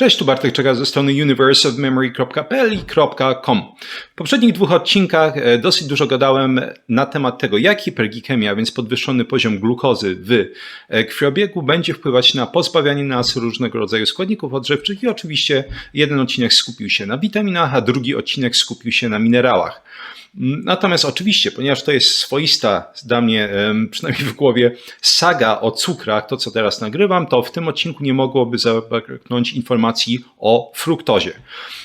Cześć, tu Bartek Czeka ze strony universeofmemory.pl i .com. W poprzednich dwóch odcinkach e, dosyć dużo gadałem na temat tego, jak hiperglikemia, więc podwyższony poziom glukozy w e, krwiobiegu będzie wpływać na pozbawianie nas różnego rodzaju składników odżywczych i oczywiście jeden odcinek skupił się na witaminach, a drugi odcinek skupił się na minerałach. Natomiast oczywiście, ponieważ to jest swoista dla mnie, przynajmniej w głowie, saga o cukrach, to co teraz nagrywam, to w tym odcinku nie mogłoby zabraknąć informacji o fruktozie.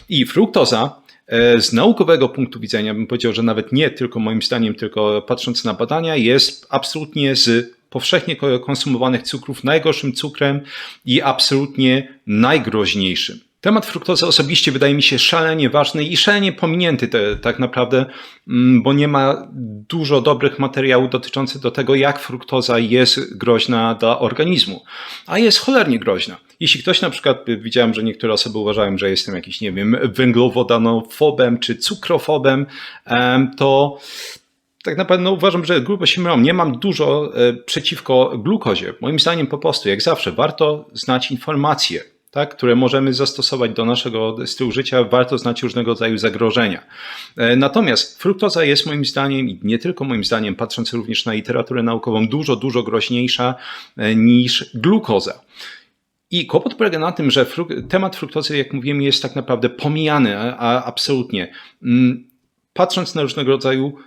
I fruktoza e, z naukowego punktu widzenia, bym powiedział, że nawet nie tylko moim zdaniem, tylko patrząc na badania, jest absolutnie z powszechnie konsumowanych cukrów najgorszym cukrem i absolutnie najgroźniejszym. Temat fruktozy osobiście wydaje mi się szalenie ważny i szalenie pominięty te, tak naprawdę, mm, bo nie ma dużo dobrych materiałów dotyczących do tego, jak fruktoza jest groźna dla organizmu. A jest cholernie groźna. Jeśli ktoś na przykład, widziałem, że niektóre osoby uważają, że jestem jakiś, nie wiem, węglowodanofobem czy cukrofobem, to tak naprawdę no, uważam, że grubo się mylą. Nie mam dużo e, przeciwko glukozie. Moim zdaniem po prostu, jak zawsze, warto znać informacje tak, które możemy zastosować do naszego stylu życia, warto znać różnego rodzaju zagrożenia. E, natomiast fruktoza jest moim zdaniem, i nie tylko moim zdaniem, patrząc również na literaturę naukową, dużo, dużo groźniejsza e, niż glukoza. I kłopot polega na tym, że fruk temat fruktozy, jak mówiłem, jest tak naprawdę pomijany, a absolutnie. Mm, patrząc na różnego rodzaju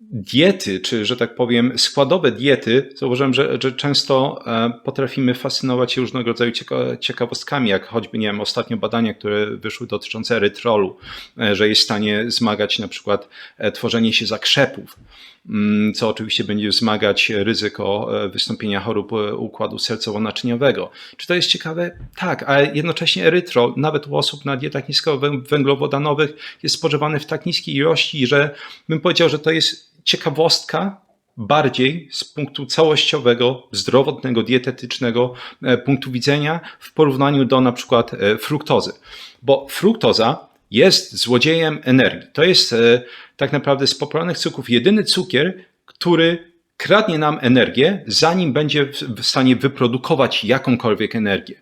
diety, czy że tak powiem, składowe diety, zauważyłem, że, że często e, potrafimy fascynować się różnego rodzaju ciekawostkami, jak choćby, nie wiem, ostatnio badania, które wyszły dotyczące erytrolu, e, że jest w stanie zmagać na przykład e, tworzenie się zakrzepów, mm, co oczywiście będzie wzmagać ryzyko wystąpienia chorób układu sercowo-naczyniowego. Czy to jest ciekawe? Tak, ale jednocześnie erytrol, nawet u osób na dietach niskowęglowodanowych, jest spożywany w tak niskiej ilości, że bym powiedział, że to jest ciekawostka bardziej z punktu całościowego, zdrowotnego, dietetycznego e, punktu widzenia w porównaniu do na przykład e, fruktozy. Bo fruktoza jest złodziejem energii. To jest e, tak naprawdę z popularnych cukrów jedyny cukier, który kradnie nam energię, zanim będzie w stanie wyprodukować jakąkolwiek energię.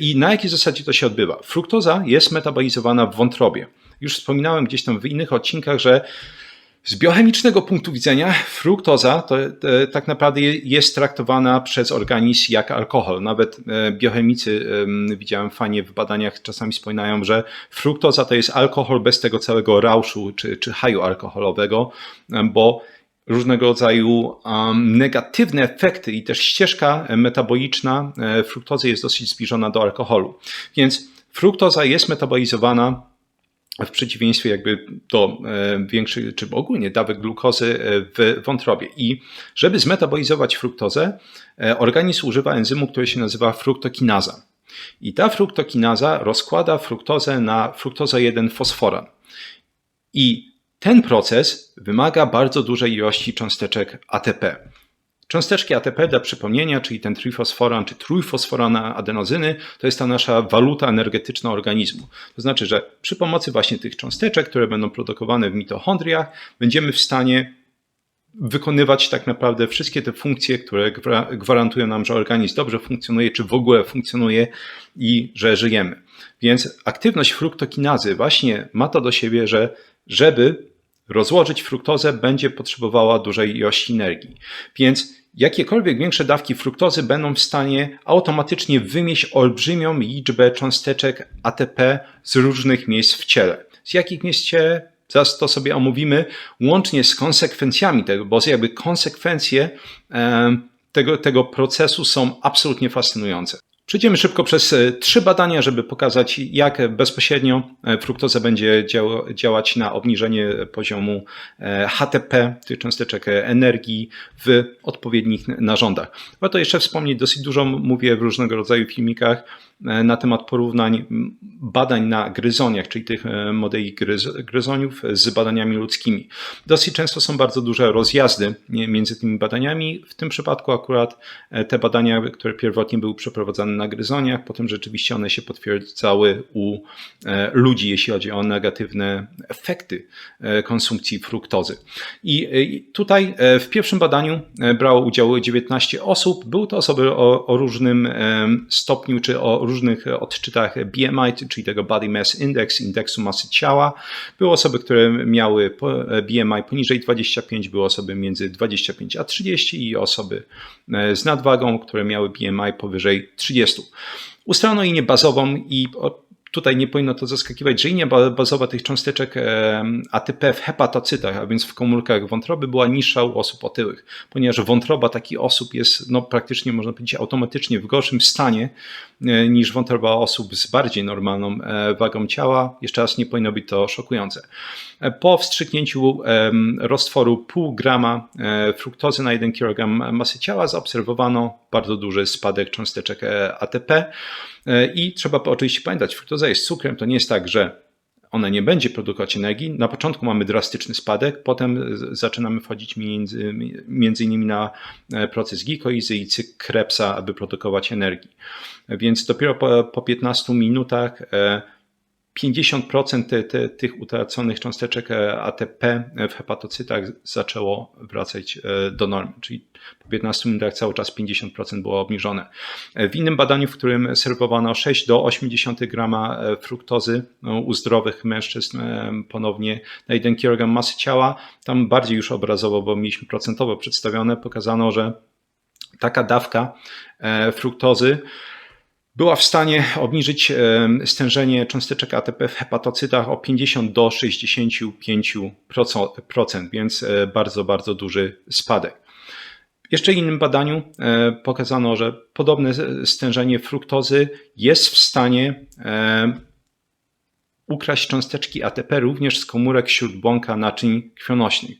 I na jakiej zasadzie to się odbywa? Fruktoza jest metabolizowana w wątrobie. Już wspominałem gdzieś tam w innych odcinkach, że z biochemicznego punktu widzenia fruktoza to, to, tak naprawdę jest traktowana przez organizm jak alkohol. Nawet e, biochemicy, widziałem fajnie w badaniach, czasami wspominają, że fruktoza to jest alkohol bez tego całego rauszu czy, czy haju alkoholowego, bo różnego rodzaju negatywne efekty i też ścieżka metaboliczna e, fruktozy jest dosyć zbliżona do alkoholu. Więc fruktoza jest metabolizowana w przeciwieństwie jakby do e, większych, czy ogólnie dawek glukozy e, w wątrobie. I żeby zmetabolizować fruktozę, e, organizm używa enzymu, który się nazywa fruktokinaza. I ta fruktokinaza rozkłada fruktozę na fruktozę 1-fosforan. I ten proces wymaga bardzo dużej ilości cząsteczek ATP. Cząsteczki ATP dla przypomnienia, czyli ten trifosforan czy trójfosforan adenozyny, to jest ta nasza waluta energetyczna organizmu. To znaczy, że przy pomocy właśnie tych cząsteczek, które będą produkowane w mitochondriach, będziemy w stanie wykonywać tak naprawdę wszystkie te funkcje, które gwarantują nam, że organizm dobrze funkcjonuje, czy w ogóle funkcjonuje i że żyjemy. Więc aktywność fruktokinazy właśnie ma to do siebie, że żeby rozłożyć fruktozę, będzie potrzebowała dużej ilości energii. Więc jakiekolwiek większe dawki fruktozy będą w stanie automatycznie wymieść olbrzymią liczbę cząsteczek ATP z różnych miejsc w ciele. Z jakich miejsc ciele? Zaraz to sobie omówimy, łącznie z konsekwencjami tego, bo jakby konsekwencje tego, tego procesu są absolutnie fascynujące. Przejdziemy szybko przez e, trzy badania, żeby pokazać, jak bezpośrednio e, fruktoza będzie działać na obniżenie poziomu e, HTP, tych cząsteczek energii w odpowiednich narządach. Warto jeszcze wspomnieć, dosyć dużo mówię w różnego rodzaju filmikach na temat porównań badań na gryzoniach, czyli tych modeli gryzoniów z badaniami ludzkimi. Dosyć często są bardzo duże rozjazdy między tymi badaniami. W tym przypadku akurat te badania, które pierwotnie były przeprowadzane na gryzoniach, potem rzeczywiście one się potwierdzały u e, ludzi, jeśli chodzi o negatywne efekty e, konsumpcji fruktozy. I e, tutaj w pierwszym badaniu brało udział 19 osób. Były to osoby o, o różnym stopniu czy o różnych odczytach BMI, czyli tego Body Mass Index, indeksu masy ciała. Były osoby, które miały BMI poniżej 25, były osoby między 25 a 30 i osoby z nadwagą, które miały BMI powyżej 30. Ustalono linię bazową i Tutaj nie powinno to zaskakiwać, że linia bazowa tych cząsteczek ATP w hepatocytach, a więc w komórkach wątroby, była niższa u osób otyłych, ponieważ wątroba takich osób jest no, praktycznie, można powiedzieć, automatycznie w gorszym stanie e, niż wątroba osób z bardziej normalną e, wagą ciała. Jeszcze raz nie powinno być to szokujące. E, po wstrzyknięciu roztworu pół grama fruktozy na 1 kg masy ciała zaobserwowano bardzo duży spadek cząsteczek ATP. E, I trzeba oczywiście pamiętać, fruktoza jest cukrem, to nie jest tak, że ona nie będzie produkować energii. Na początku mamy drastyczny spadek, potem zaczynamy wchodzić między, między innymi na e, proces gikoizy i cykl Krebsa, aby produkować energii. Więc dopiero po, po 15 minutach e, 50% te, te, tych utraconych cząsteczek e, ATP w hepatocytach zaczęło wracać e, do normy, czyli po 15 minutach cały czas 50% było obniżone. E, w innym badaniu, w którym serwowano 6 do 80 grama fruktozy no, u zdrowych mężczyzn ponownie na 1 kg masy ciała, tam bardziej już obrazowo, bo mieliśmy procentowo przedstawione, pokazano, że taka dawka fruktozy była w stanie obniżyć stężenie cząsteczek ATP w hepatocytach o 50 do 65%, więc e, bardzo, bardzo duży spadek. W jeszcze innym badaniu e, pokazano, że podobne stężenie fruktozy jest w stanie ukraść cząsteczki ATP również z komórek śródbłąka naczyń krwionośnych.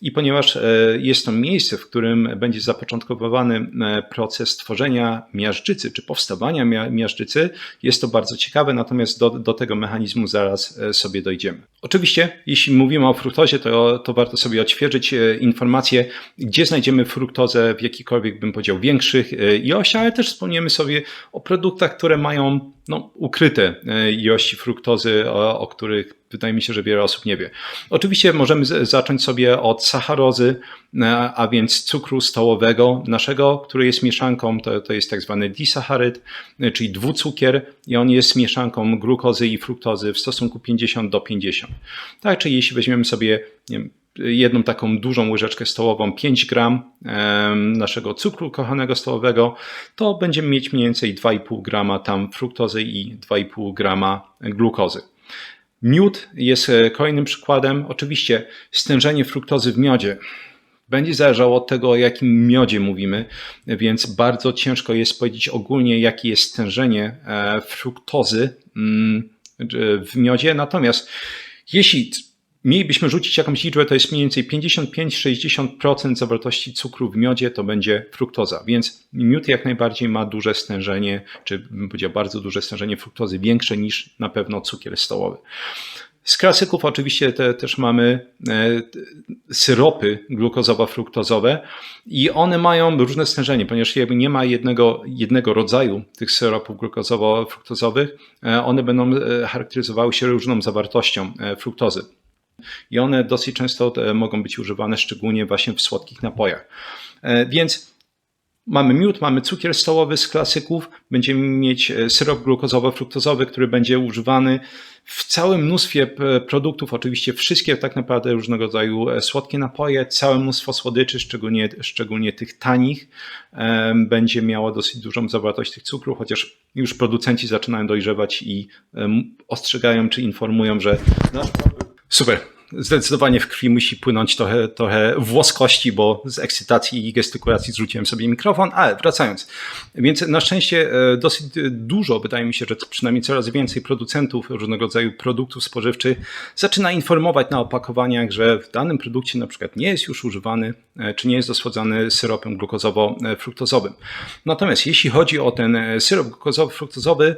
I ponieważ e, jest to miejsce, w którym będzie zapoczątkowany e, proces tworzenia miażdżycy, czy powstawania miażdżycy, jest to bardzo ciekawe, natomiast do, do tego mechanizmu zaraz e, sobie dojdziemy. Oczywiście, jeśli mówimy o fruktozie, to, to warto sobie odświeżyć informacje, gdzie znajdziemy fruktozę w jakikolwiek, bym powiedział, większych ilościach, ale też wspomniemy sobie o produktach, które mają no, ukryte ilości fruktozy o, o których wydaje mi się, że wiele osób nie wie. Oczywiście możemy zacząć sobie od sacharozy, e, a więc cukru stołowego naszego, który jest mieszanką, to, to jest tak zwany disacharyd, e, czyli dwucukier i on jest mieszanką glukozy i fruktozy w stosunku 50 do 50. Tak, czyli jeśli weźmiemy sobie wiem, jedną taką dużą łyżeczkę stołową, 5 gram naszego cukru kochanego stołowego, to będziemy mieć mniej więcej 2,5 grama tam fruktozy i 2,5 grama glukozy. Miód jest e, kolejnym przykładem. Oczywiście stężenie fruktozy w miodzie będzie zależało od tego, o jakim miodzie mówimy, więc bardzo ciężko jest powiedzieć ogólnie, jakie jest stężenie e, fruktozy mm, w miodzie. Natomiast jeśli mielibyśmy rzucić jakąś liczbę, to jest mniej więcej 55-60% zawartości cukru w miodzie to będzie fruktoza, więc miód jak najbardziej ma duże stężenie, czy bym powiedział bardzo duże stężenie fruktozy, większe niż na pewno cukier stołowy. Z klasyków oczywiście te, też mamy e, syropy glukozowo-fruktozowe i one mają różne stężenie, ponieważ jakby nie ma jednego, jednego rodzaju tych syropów glukozowo-fruktozowych, e, one będą e, charakteryzowały się różną zawartością fruktozy i one dosyć często e, mogą być używane szczególnie właśnie w słodkich napojach. E, więc Mamy miód, mamy cukier stołowy z klasyków, będziemy mieć e, syrop glukozowo-fruktozowy, który będzie używany w całym mnóstwie produktów, oczywiście wszystkie tak naprawdę różnego rodzaju słodkie napoje, całe mnóstwo słodyczy, szczególnie, szczególnie tych tanich, będzie miało dosyć dużą zawartość tych cukrów, chociaż już producenci zaczynają dojrzewać i ostrzegają czy informują, że nasz Super. Zdecydowanie w krwi musi płynąć trochę, trochę włoskości, bo z ekscytacji i gestykulacji zrzuciłem sobie mikrofon, ale wracając. Więc na szczęście e, dosyć dużo, wydaje mi się, że przynajmniej coraz więcej producentów różnego rodzaju produktów spożywczych zaczyna informować na opakowaniach, że w danym produkcie na przykład nie jest już używany, e, czy nie jest dosłodzany syropem glukozowo-fruktozowym. Natomiast jeśli chodzi o ten e, syrop glukozowo-fruktozowy,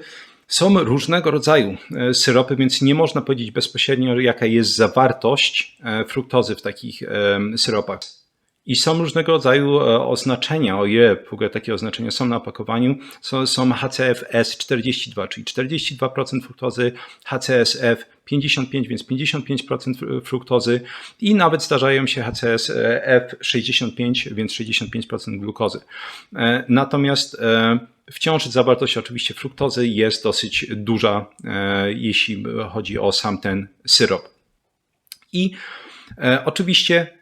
są różnego rodzaju e, syropy, więc nie można powiedzieć bezpośrednio, jaka jest zawartość e, fruktozy w takich syropach. I są różnego rodzaju e, oznaczenia, o ile w ogóle takie oznaczenia są na opakowaniu, są, są HCFS42, czyli 42% fruktozy, HCSF 55, więc 55% fruktozy i nawet zdarzają się HCSF 65, więc 65% glukozy. E, natomiast e, wciąż zawartość oczywiście fruktozy jest dosyć duża, jeśli chodzi o sam ten syrop. I oczywiście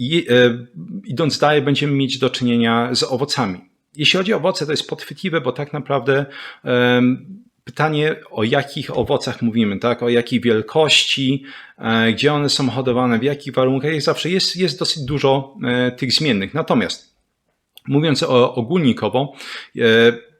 E, idąc dalej, będziemy mieć do czynienia z owocami. Jeśli chodzi o owoce, to jest podchwytliwe, bo tak naprawdę pytanie, o jakich owocach mówimy, tak? o jakiej wielkości, e, gdzie one są hodowane, w jakich warunkach, zawsze jest, jest dosyć dużo e, tych zmiennych. Natomiast mówiąc ogólnikowo,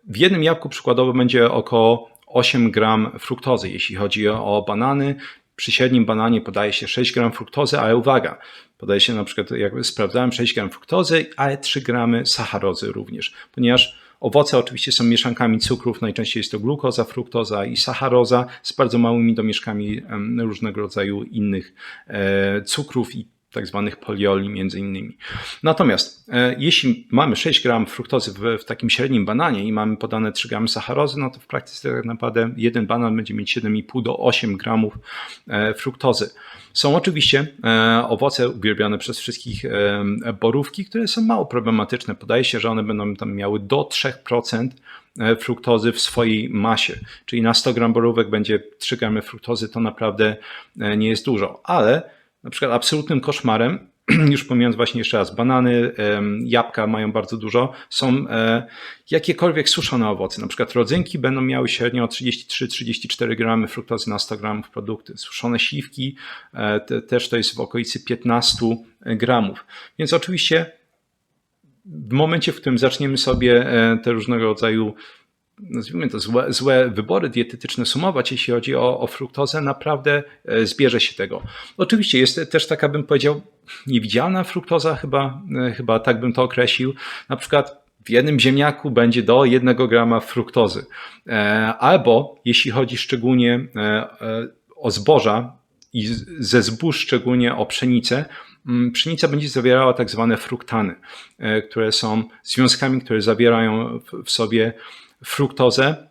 w jednym jabłku przykładowo będzie około 8 gram fruktozy, jeśli chodzi o banany, przy średnim bananie podaje się 6 gram fruktozy, ale uwaga, podaje się na przykład, jak sprawdzałem, 6 gram fruktozy, ale 3 gramy sacharozy również, ponieważ owoce oczywiście są mieszankami cukrów, najczęściej jest to glukoza, fruktoza i sacharoza z bardzo małymi domieszkami różnego rodzaju innych e, cukrów i tak zwanych polioli między innymi. Natomiast e, jeśli mamy 6 gram fruktozy w, w, takim średnim bananie i mamy podane 3 gramy sacharozy, no to w praktyce tak naprawdę jeden banan będzie mieć 7,5 do 8 gramów e, fruktozy. Są oczywiście e, owoce uwielbiane przez wszystkich e, borówki, które są mało problematyczne. Podaje się, że one będą tam miały do 3% e, fruktozy w swojej masie. Czyli na 100 gram borówek będzie 3 gramy fruktozy, to naprawdę e, nie jest dużo. Ale na przykład absolutnym koszmarem, już pomijając właśnie jeszcze raz, banany, jabłka mają bardzo dużo, są e, jakiekolwiek suszone owoce. Na przykład rodzynki będą miały średnio 33-34 gramy fruktozy na 100 gramów produkty. Suszone śliwki e, te, też to jest w okolicy 15 gramów. Więc oczywiście w momencie, w którym zaczniemy sobie e, te różnego rodzaju nazwijmy to, złe, złe wybory dietetyczne sumować, jeśli chodzi o, o fruktozę, naprawdę e, zbierze się tego. Oczywiście jest też taka, bym powiedział, niewidzialna fruktoza, chyba, e, chyba tak bym to określił. Na przykład w jednym ziemniaku będzie do jednego grama fruktozy. E, albo jeśli chodzi szczególnie o zboża i ze zbóż szczególnie o pszenicę, mm, pszenica będzie zawierała tak zwane fruktany, które są związkami, które zawierają w sobie fruktozę.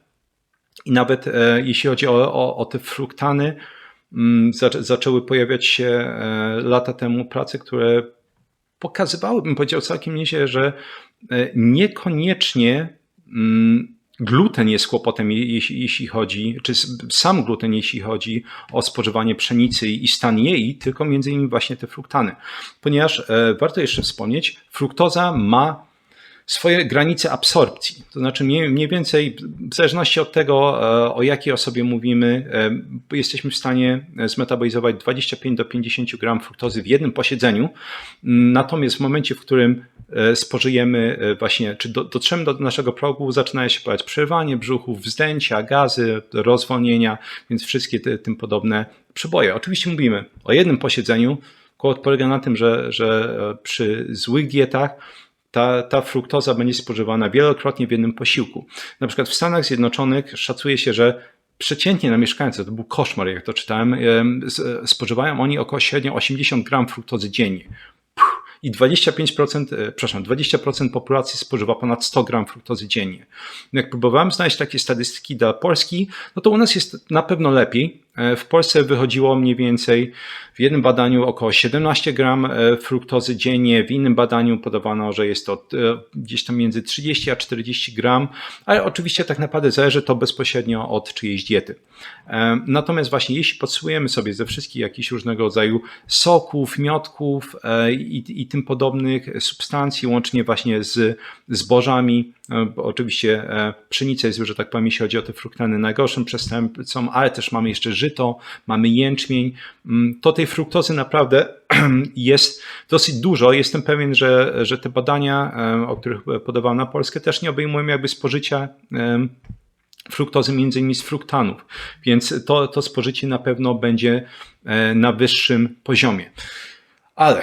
I nawet e, jeśli chodzi o, o, o te fruktany, mm, zaczęły pojawiać się e, lata temu prace, które pokazywały, bym powiedział całkiem nieźle, że e, niekoniecznie mm, gluten jest kłopotem, jeśli, jeśli chodzi, czy sam gluten, jeśli chodzi o spożywanie pszenicy i stan jej, tylko między innymi właśnie te fruktany. Ponieważ warto jeszcze wspomnieć, fruktoza ma swoje granice absorpcji. To znaczy mniej, więcej, w zależności od tego, e, o jakiej osobie mówimy, e, jesteśmy w stanie zmetabolizować 25 do 50 gram fruktozy w jednym posiedzeniu. Natomiast w momencie, w którym e, spożyjemy właśnie, czy dotrzemy do naszego progu, zaczynają się pojawiać przerwanie brzuchów, wzdęcia, gazy, rozwolnienia, więc wszystkie te, tym podobne przeboje. Oczywiście mówimy o jednym posiedzeniu. Kłopot polega na tym, że, że przy złych dietach ta, ta fruktoza będzie spożywana wielokrotnie w jednym posiłku. Na przykład w Stanach Zjednoczonych szacuje się, że przeciętnie na mieszkańca, to był koszmar, jak to czytałem, spożywają oni około średnio 80 gram fruktozy dziennie i 25%, e, przepraszam, 20% populacji spożywa ponad 100 gram fruktozy dziennie. Jak próbowałem znaleźć takie statystyki dla Polski, no to u nas jest na pewno lepiej. E, w Polsce wychodziło mniej więcej w jednym badaniu około 17 gram e, fruktozy dziennie, w innym badaniu podawano, że jest to gdzieś tam między 30 a 40 gram, ale oczywiście tak naprawdę zależy to bezpośrednio od czyjejś diety. Natomiast właśnie jeśli podsumujemy sobie ze wszystkich jakichś różnego rodzaju soków, miodków i, i tym podobnych substancji, łącznie właśnie z zbożami. E, oczywiście e, pszenica jest już, że tak powiem, jeśli chodzi o te fruktany, najgorszym przestępcą, ale też mamy jeszcze żyto, mamy jęczmień. Mm, to tej fruktozy naprawdę jest dosyć dużo. Jestem pewien, że, że te badania, e, o których podawałem na Polskę, też nie obejmują jakby spożycia fruktozy między innymi z fruktanów, więc to, to spożycie na pewno będzie na wyższym poziomie. Ale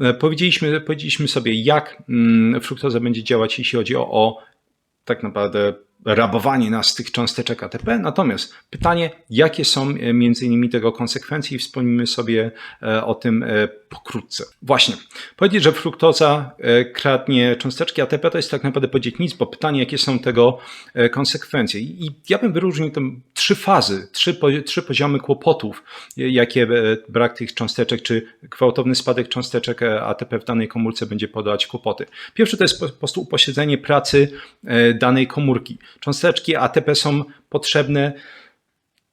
e, powiedzieliśmy, powiedzieliśmy sobie, jak mm, fruktoza będzie działać, jeśli chodzi o, o tak naprawdę rabowanie nas tych cząsteczek ATP. Natomiast pytanie, jakie są e, między innymi tego konsekwencje i wspomnimy sobie e, o tym e, pokrótce. Właśnie, powiedzieć, że fruktoza kradnie cząsteczki ATP to jest tak naprawdę powiedzieć nic, bo pytanie, jakie są tego konsekwencje. I ja bym wyróżnił tam trzy fazy, trzy, trzy poziomy kłopotów, jakie brak tych cząsteczek, czy gwałtowny spadek cząsteczek ATP w danej komórce będzie podawać kłopoty. Pierwszy to jest po prostu upośledzenie pracy danej komórki. Cząsteczki ATP są potrzebne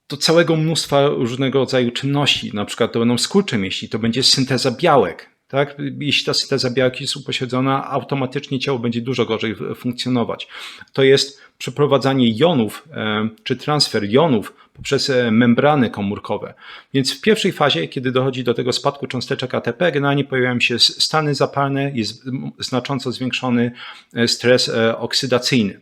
do całego mnóstwa różnego rodzaju czynności. Na przykład to będą skurcze jeśli to będzie synteza białek. Tak? Jeśli ta synteza białek jest upośledzona, automatycznie ciało będzie dużo gorzej funkcjonować. To jest przeprowadzanie jonów, e, czy transfer jonów poprzez e, membrany komórkowe. Więc w pierwszej fazie, kiedy dochodzi do tego spadku cząsteczek ATP, generalnie pojawiają się stany zapalne, jest znacząco zwiększony e, stres oksydacyjny.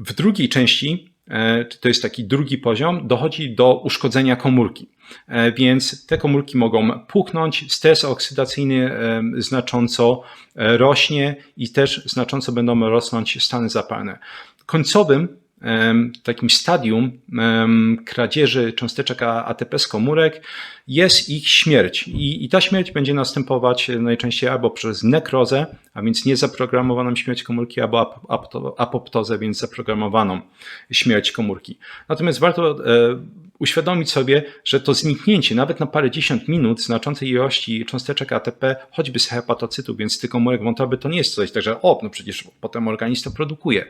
W drugiej części, e, to jest taki drugi poziom, dochodzi do uszkodzenia komórki. E, więc te komórki mogą puchnąć, stres oksydacyjny e, znacząco rośnie i też znacząco będą rosnąć stany zapalne. Końcowym takim stadium kradzieży cząsteczek ATP z komórek jest ich śmierć. I, I, ta śmierć będzie następować najczęściej albo przez nekrozę, a więc niezaprogramowaną śmierć komórki, albo apoptozę, więc zaprogramowaną śmierć komórki. Natomiast warto e, uświadomić sobie, że to zniknięcie nawet na parę dziesiąt minut znaczącej ilości cząsteczek ATP, choćby z hepatocytu, więc tych komórek wątroby, to nie jest coś tak, że o, no przecież potem organizm to produkuje.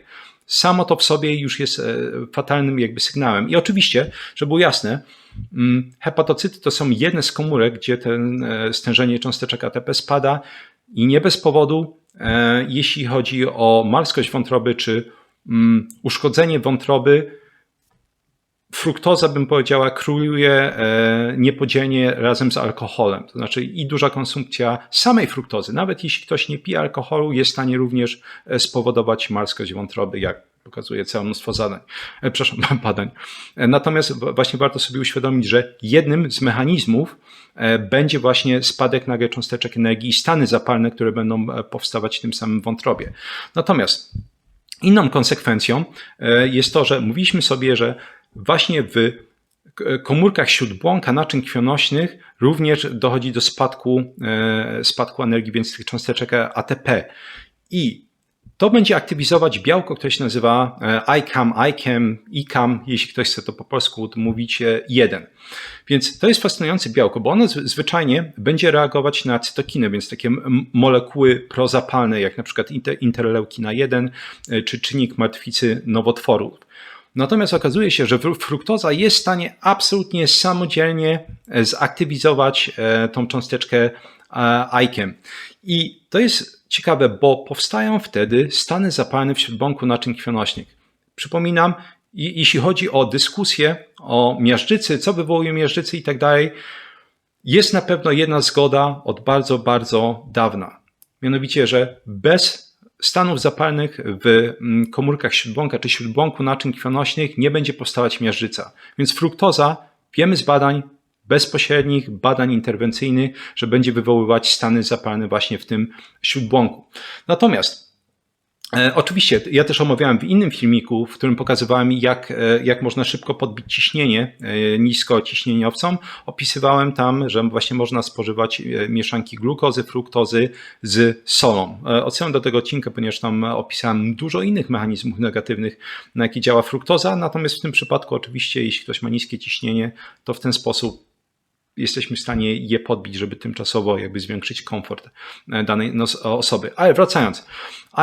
Samo to w sobie już jest e, fatalnym jakby sygnałem. I oczywiście, żeby było jasne, mm, hepatocyty to są jedne z komórek, gdzie ten e, stężenie cząsteczek ATP spada i nie bez powodu, e, jeśli chodzi o marskość wątroby czy mm, uszkodzenie wątroby, fruktoza, bym powiedziała, króluje e, niepodzielnie razem z alkoholem. To znaczy i duża konsumpcja samej fruktozy, nawet jeśli ktoś nie pije alkoholu, jest w stanie również e, spowodować marskość wątroby, jak pokazuje całe mnóstwo zadań, e, przepraszam, badań. Natomiast właśnie warto sobie uświadomić, że jednym z mechanizmów będzie właśnie spadek nagle cząsteczek energii i stany zapalne, które będą powstawać w tym samym wątrobie. Natomiast inną konsekwencją jest to, że mówiliśmy sobie, że właśnie w komórkach śródbłąka naczyń krwionośnych również dochodzi do spadku, e, spadku energii, więc tych cząsteczek ATP. I to będzie aktywizować białko, które się nazywa e, ICAM, ICAM, ICAM, jeśli ktoś chce to po polsku mówić, e, jeden. Więc to jest fascynujące białko, bo ono zwyczajnie będzie reagować na cytokinę, więc takie molekuły prozapalne, jak na przykład interleukina 1 czy czynnik martwicy nowotworów. Natomiast okazuje się, że fruktoza jest w stanie absolutnie samodzielnie e, zaktywizować e, tą cząsteczkę IKEM. I to jest ciekawe, bo powstają wtedy stany zapalne w śródbąku naczyń krwionośnych. Przypominam, jeśli chodzi o dyskusję o miażdżycy, co wywołuje miażdżycy i tak dalej, jest na pewno jedna zgoda od bardzo, bardzo dawna. Mianowicie, że bez stanów zapalnych w mm, komórkach śródbłąka czy śródbłąku naczyń krwionośnych nie będzie powstawać miażdżyca. Więc fruktoza, wiemy z badań bezpośrednich, badań interwencyjnych, że będzie wywoływać stany zapalne właśnie w tym śródbłąku. Natomiast oczywiście, ja też omawiałem w innym filmiku, w którym pokazywałem, jak, e, jak można szybko podbić ciśnienie e, nisko ciśnieniowcom. Opisywałem tam, że właśnie można spożywać mieszanki glukozy, fruktozy z solą. Odsyłam do tego odcinka, ponieważ tam opisałem dużo innych mechanizmów negatywnych, na jakie działa fruktoza. Natomiast w tym przypadku, oczywiście, jeśli ktoś ma niskie ciśnienie, to w ten sposób jesteśmy w stanie je podbić, żeby tymczasowo jakby zwiększyć komfort e, danej osoby. Ale wracając,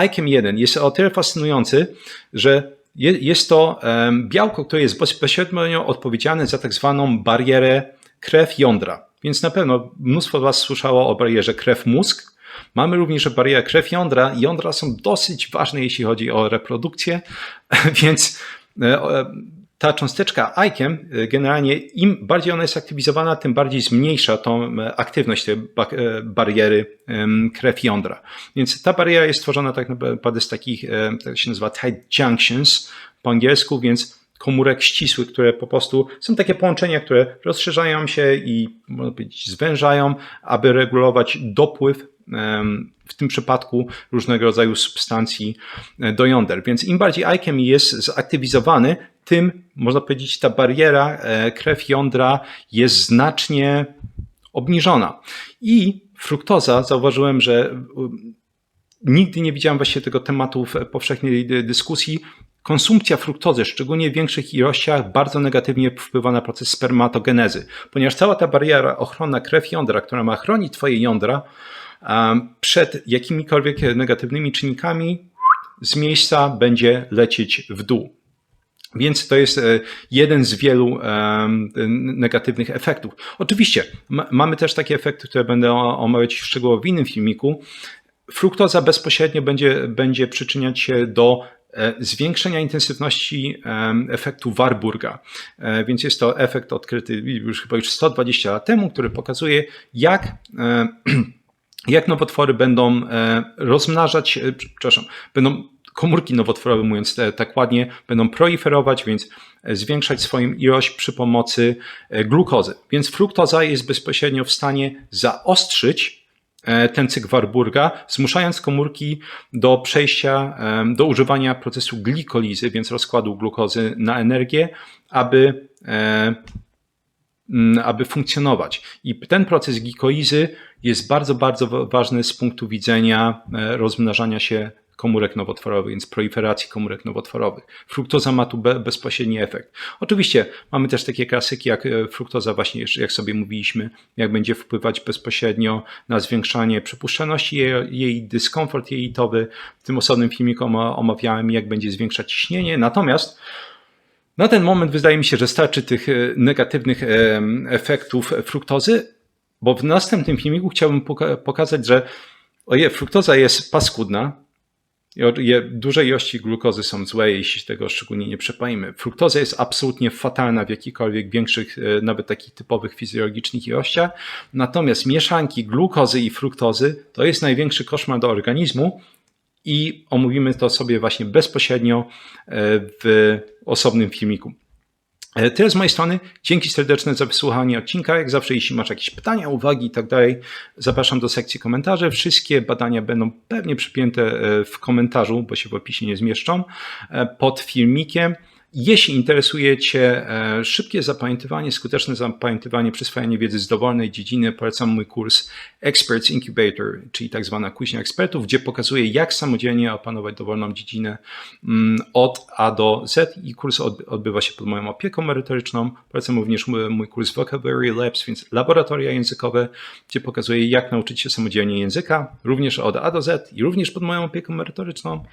ICAM 1 jest o tyle fascynujący, że jest to białko, które jest bezpośrednio odpowiedzialne za tak zwaną barierę krew-jądra. Więc na pewno mnóstwo Was słyszało o barierze krew-mózg. Mamy również barierę krew-jądra. Jądra są dosyć ważne, jeśli chodzi o reprodukcję, więc e, ta cząsteczka ICAM y, generalnie im bardziej ona jest aktywizowana, tym bardziej zmniejsza tą e, aktywność tej e, bariery krew jądra. Więc ta bariera jest tworzona tak naprawdę z takich, e, tak się nazywa tight junctions po angielsku, więc komórek ścisłych, które po prostu są takie połączenia, które rozszerzają się i można powiedzieć zwężają, aby regulować dopływ w tym przypadku różnego rodzaju substancji do jąder. Więc im bardziej alchemy jest zaktywizowany, tym można powiedzieć ta bariera krew jądra jest znacznie obniżona. I fruktoza, zauważyłem, że nigdy nie widziałem właściwie tego tematu w powszechnej dyskusji. Konsumpcja fruktozy, szczególnie w większych ilościach, bardzo negatywnie wpływa na proces spermatogenezy, ponieważ cała ta bariera ochronna krew jądra, która ma chronić Twoje jądra przed jakimikolwiek negatywnymi czynnikami, z miejsca będzie lecieć w dół. Więc to jest e, jeden z wielu negatywnych efektów. Oczywiście mamy też takie efekty, które będę omawiać szczegółowo w innym filmiku. Fruktoza bezpośrednio będzie, będzie przyczyniać się do e, zwiększenia intensywności efektu Warburga. E, więc jest to efekt odkryty już chyba już 120 lat temu, który pokazuje, jak jak nowotwory będą rozmnażać, przepraszam, będą komórki nowotworowe, mówiąc tak ładnie, będą proliferować, więc zwiększać swoją ilość przy pomocy e, glukozy. Więc fruktoza jest bezpośrednio w stanie zaostrzyć e, ten cykl Warburga, zmuszając komórki do przejścia, do używania procesu glikolizy, więc rozkładu glukozy na energię, aby, e, aby funkcjonować. I ten proces glikolizy jest bardzo, bardzo ważny z punktu widzenia rozmnażania się komórek nowotworowych, więc proliferacji komórek nowotworowych. Fruktoza ma tu be, bezpośredni efekt. Oczywiście mamy też takie klasyki jak e, fruktoza właśnie, jak sobie mówiliśmy, jak będzie wpływać bezpośrednio na zwiększanie przepuszczalności jej, jej dyskomfort jelitowy. W tym osobnym filmiku omawiałem, jak będzie zwiększać ciśnienie. Natomiast na ten moment wydaje mi się, że starczy tych e, negatywnych efektów fruktozy, bo w następnym filmiku chciałbym pokazać, że oje, fruktoza jest paskudna, duże ilości glukozy są złe, jeśli tego szczególnie nie przepalimy. Fruktoza jest absolutnie fatalna w jakichkolwiek większych, e, nawet takich typowych fizjologicznych ilościach. Natomiast mieszanki glukozy i fruktozy to jest największy koszmar do organizmu i omówimy to sobie właśnie bezpośrednio e, w osobnym filmiku. E, tyle z mojej strony. Dzięki serdeczne za wysłuchanie odcinka. Jak zawsze, jeśli masz jakieś pytania, uwagi i tak dalej, zapraszam do sekcji komentarzy. Wszystkie badania będą pewnie przypięte e, w komentarzu, bo się w opisie nie zmieszczą, e, pod filmikiem. Jeśli interesuje Cię e, szybkie zapamiętywanie, skuteczne zapamiętywanie, przyswajanie wiedzy z dowolnej dziedziny, polecam mój kurs Experts Incubator, czyli tak zwana kuźnia ekspertów, gdzie pokazuję, jak samodzielnie opanować dowolną dziedzinę mm, od A do Z i kurs odbywa się pod moją opieką merytoryczną. Polecam również mój kurs Vocabulary Labs, więc laboratoria językowe, gdzie pokazuję, jak nauczyć się samodzielnie języka, również od A do Z i również pod moją opieką merytoryczną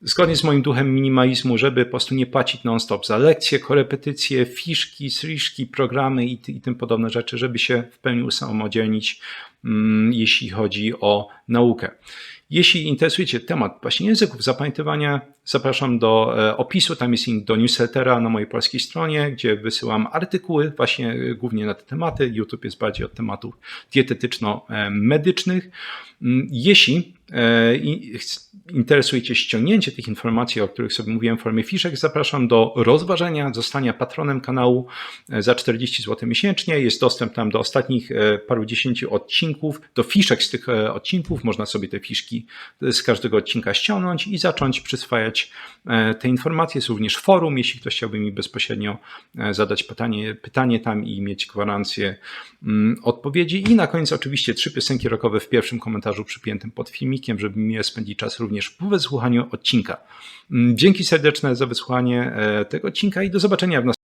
zgodnie z moim duchem minimalizmu, żeby po prostu nie płacić non-stop za lekcje, korepetycje, fiszki, sriszki, programy i, i tym podobne rzeczy, żeby się w pełni usamodzielnić, mm, jeśli chodzi o naukę. Jeśli interesuje Cię temat właśnie języków zapamiętywania, zapraszam do e, opisu. Tam jest link do newslettera na mojej polskiej stronie, gdzie wysyłam artykuły właśnie e, głównie na te tematy. YouTube jest bardziej od tematów dietetyczno-medycznych. Mm, jeśli e, interesuje Cię ściągnięcie tych informacji, o których sobie mówiłem w formie fiszek, zapraszam do rozważenia zostania patronem kanału za 40 zł miesięcznie. Jest dostęp tam do ostatnich paru dziesięciu odcinków, do fiszek z tych odcinków. Można sobie te fiszki z każdego odcinka ściągnąć i zacząć przyswajać e, te informacje. Jest również forum, jeśli ktoś chciałby mi bezpośrednio e, zadać pytanie, pytanie tam i mieć gwarancję mm, odpowiedzi. I na koniec oczywiście trzy piosenki rockowe w pierwszym komentarzu przypiętym pod filmikiem, żeby mi spędzić czas również po wysłuchaniu odcinka. Mm, dzięki serdeczne za wysłuchanie e, tego odcinka i do zobaczenia w następnym